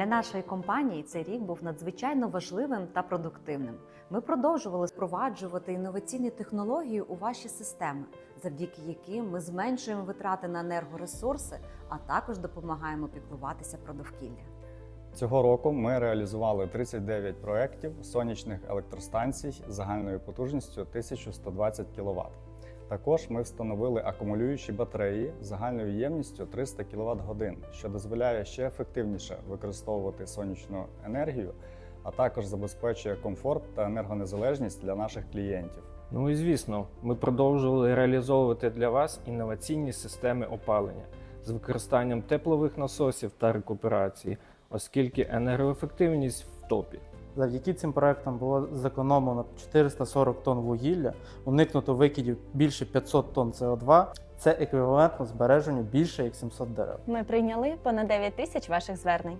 Для нашої компанії цей рік був надзвичайно важливим та продуктивним. Ми продовжували впроваджувати інноваційні технології у ваші системи, завдяки яким ми зменшуємо витрати на енергоресурси, а також допомагаємо піклуватися про довкілля. Цього року ми реалізували 39 проєктів сонячних електростанцій загальною потужністю 1120 кВт. Також ми встановили акумулюючі батареї загальною ємністю 300 кВт годин, що дозволяє ще ефективніше використовувати сонячну енергію, а також забезпечує комфорт та енергонезалежність для наших клієнтів. Ну і звісно, ми продовжували реалізовувати для вас інноваційні системи опалення з використанням теплових насосів та рекуперації, оскільки енергоефективність в топі. Завдяки цим проектам було зекономлено 440 тонн вугілля, уникнуто викидів більше 500 тонн СО2. Це еквівалентно збереженню більше як 700 дерев. Ми прийняли понад 9 тисяч ваших звернень.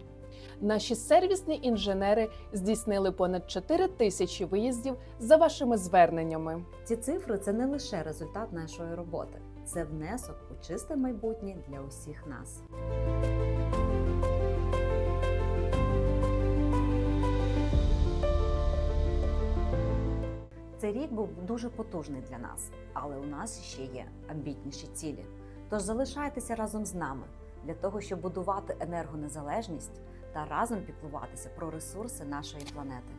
Наші сервісні інженери здійснили понад 4 тисячі виїздів за вашими зверненнями. Ці цифри це не лише результат нашої роботи, це внесок у чисте майбутнє для усіх нас. Цей рік був дуже потужний для нас, але у нас ще є амбітніші цілі. Тож залишайтеся разом з нами для того, щоб будувати енергонезалежність та разом піклуватися про ресурси нашої планети.